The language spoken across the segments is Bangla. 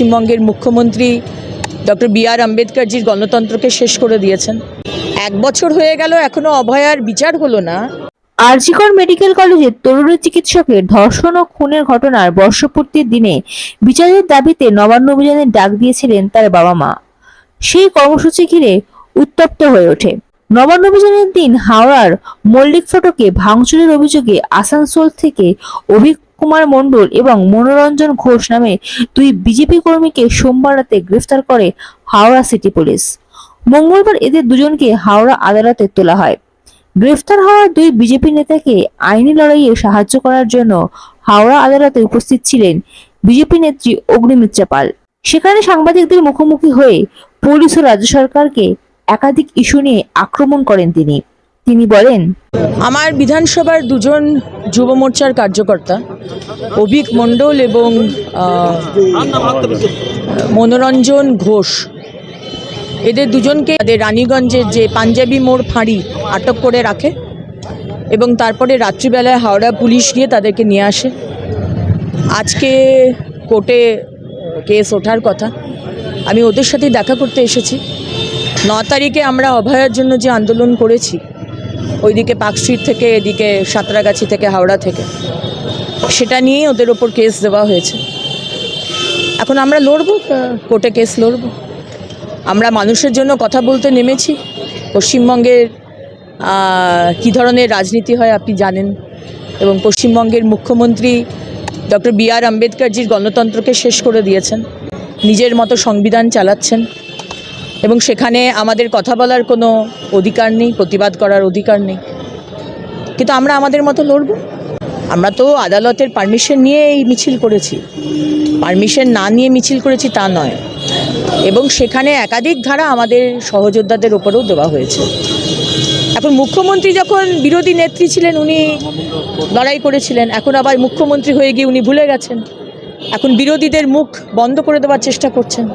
পশ্চিমবঙ্গের মুখ্যমন্ত্রী ডক্টর বি আর আম্বেদকরজির গণতন্ত্রকে শেষ করে দিয়েছেন। এক বছর হয়ে গেল, এখনও অভয়ার বিচার হলো না। আরজিকর মেডিকেল কলেজের তরুণী চিকিৎসকের ধর্ষণ ও খুনের ঘটনার বর্ষপূর্তির দিনে বিচারের দাবিতে নবান্ন অভিযানের ডাক দিয়েছিলেন তার বাবা মা। সেই কর্মসূচি ঘিরে উত্তপ্ত হয়ে ওঠে। নবান্ন অভিযানের দিন হাওড়ার মল্লিক ফটকে ভাঙচুরের অভিযোগে আসানসোল থেকে অভিক কুমার মণ্ডল এবং মনোরঞ্জন ঘোষ নামে দুই বিজেপি কর্মীকে সোমবার রাতে গ্রেফতার করে হাওড়া সিটি পুলিশ। মঙ্গলবার এদের দুজনকে হাওড়া আদালতে তোলা হয়। গ্রেফতার হওয়া দুই বিজেপি নেতাকে আইনি লড়াইয়ে সাহায্য করার জন্য হাওড়া আদালতে উপস্থিত ছিলেন বিজেপি নেত্রী অগ্নিমিত্রা পাল। সেখানে সাংবাদিকদের মুখোমুখি হয়ে পুলিশ ও রাজ্য সরকারকে একাধিক ইস্যু নিয়ে আক্রমণ করেন তিনি। তিনি বলেন, আমার বিধানসভার দুজন যুব মোর্চার কার্যকর্তা, অভিক মণ্ডল এবং মনোরঞ্জন ঘোষ, এদের দুজনকে তাদের রানীগঞ্জের যে পাঞ্জাবি মোড় ফাঁড়ি আটক করে রাখে এবং তারপরে রাত্রিবেলায় হাওড়া পুলিশ গিয়ে তাদেরকে নিয়ে আসে। আজকে কোর্টে কেস ওঠার কথা। আমি ওদের সাথে দেখা করতে এসেছি। ন তারিখে আমরা অভয়ার জন্য যে আন্দোলন করেছি ওইদিকে পার্ক স্ট্রিট থেকে, এদিকে সাঁতরাগাছি থেকে, হাওড়া থেকে। সেটা নিয়েই ওদের ওপর কেস দেওয়া হয়েছে। এখন আমরা লড়বো? কোর্টে কেস লড়বো? আমরা মানুষের জন্য কথা বলতে নেমেছি। পশ্চিমবঙ্গের কী ধরনের রাজনীতি হয় আপনি জানেন? এবং পশ্চিমবঙ্গের মুখ্যমন্ত্রী ডক্টর বি আর আম্বেদকরজির গণতন্ত্রকে শেষ করে দিয়েছেন। নিজের মতো সংবিধান চালাচ্ছেন। এবং সেখানে আমাদের কথা বলার কোনো অধিকার নেই, প্রতিবাদ করার অধিকার নেই। কিন্তু আমরা আমাদের মতো লড়ব? আমরা তো আদালতের পারমিশন নিয়ে এই মিছিল করেছি। পারমিশন না নিয়ে মিছিল করেছি তা নয়। এবং সেখানে একাধিক ধারা আমাদের সহযোদ্ধাদের ওপরেও দেওয়া হয়েছে। এখন মুখ্যমন্ত্রী যখন বিরোধী নেত্রী ছিলেন, উনি লড়াই করেছিলেন। এখন আবার মুখ্যমন্ত্রী হয়ে গিয়ে উনি ভুলে গেছেন। এখন বিরোধীদের মুখ বন্ধ করে দেওয়ার চেষ্টা করছেন।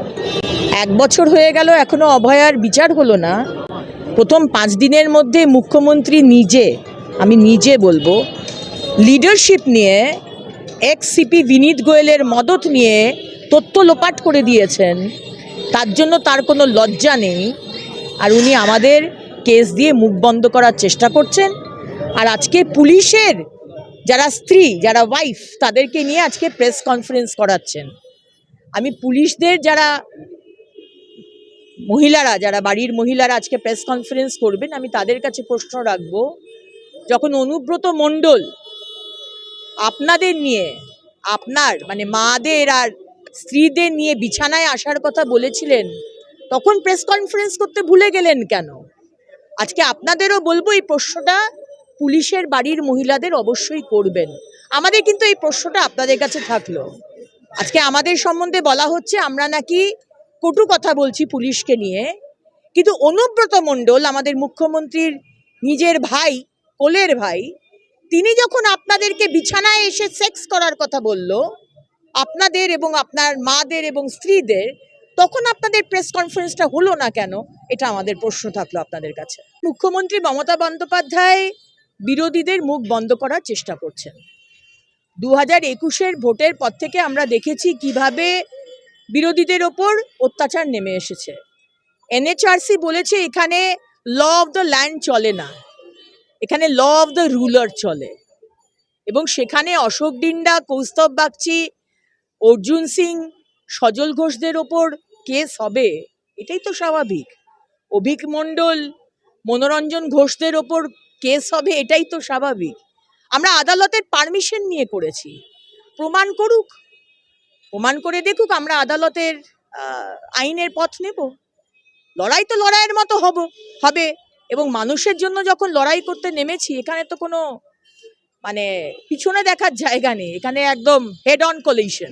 এক বছর হয়ে গেল, এখনও অভয়ার বিচার হলো না। প্রথম পাঁচ দিনের মধ্যে মুখ্যমন্ত্রী নিজে, আমি নিজে বলব, লিডারশিপ নিয়ে এক্স সিপি বিনীত গোয়েলের মদত নিয়ে তথ্য লোপাট করে দিয়েছেন। তার জন্য তার কোনো লজ্জা নেই। আর উনি আমাদের কেস দিয়ে মুখ বন্ধ করার চেষ্টা করছেন। আর আজকে পুলিশের যারা স্ত্রী, যারা ওয়াইফ তাদেরকে নিয়ে আজকে প্রেস কনফারেন্স করাচ্ছেন। আমি পুলিশদের যারা মহিলারা, যারা বাড়ির মহিলারা আজকে প্রেস কনফারেন্স করবেন, আমি তাদের কাছে প্রশ্ন রাখব, যখন অনুব্রত মণ্ডল আপনাদের নিয়ে, আপনার মানে মাদের আর স্ত্রীদের নিয়ে বিছানায় আসার কথা বলেছিলেন, তখন প্রেস কনফারেন্স করতে ভুলে গেলেন কেন? আজকে আপনাদেরও বলব এই প্রশ্নটা পুলিশের বাড়ির মহিলাদের অবশ্যই করবেন। আমাদের কিন্তু এই প্রশ্নটা আপনাদের কাছে থাকল। আজকে আমাদের সম্বন্ধে বলা হচ্ছে, আমরা নাকি কটু কথা বলছি পুলিশকে নিয়ে, কিন্তু অনুব্রত মণ্ডল, আমাদের মুখ্যমন্ত্রীর নিজের ভাই, কোলের ভাই, তিনি যখন আপনাদেরকে বিছানায় এসে সেক্স করার কথা বলল, আপনাদের এবং আপনার মাদের এবং স্ত্রীদের, তখন আপনাদের প্রেস কনফারেন্সটা হলো না কেন? এটা আমাদের প্রশ্ন থাকল আপনাদের কাছে। মুখ্যমন্ত্রী মমতা বন্দ্যোপাধ্যায় বিরোধীদের মুখ বন্ধ করার চেষ্টা করছেন। দু হাজার একুশের ভোটের পর থেকে আমরা দেখেছি কীভাবে বিরোধীদের ওপর অত্যাচার নেমে এসেছে। এনএচআরসি বলেছে এখানে ল অফ দ্য ল্যান্ড চলে না। এখানে ল অফ দ্য রুলার চলে। এবং সেখানে অশোক ডিন্ডা, কৌস্তব বাগচি, অর্জুন সিং, সজল ঘোষদের ওপর কেস হবে, এটাই তো স্বাভাবিক। অভিক মণ্ডল, মনোরঞ্জন ঘোষদের ওপর কেস হবে, এটাই তো স্বাভাবিক। আমরা আদালতের পারমিশন নিয়ে করেছি। প্রমাণ করুক। প্রমাণ করে দেখুক আমরা আদালতের আইনের পথ নেব। লড়াই তো লড়াইয়ের মতো হব, হবে। এবং মানুষের জন্য যখন লড়াই করতে নেমেছি, এখানে তো কোনো মানে পিছনে দেখার জায়গা নেই। এখানে একদম head on collision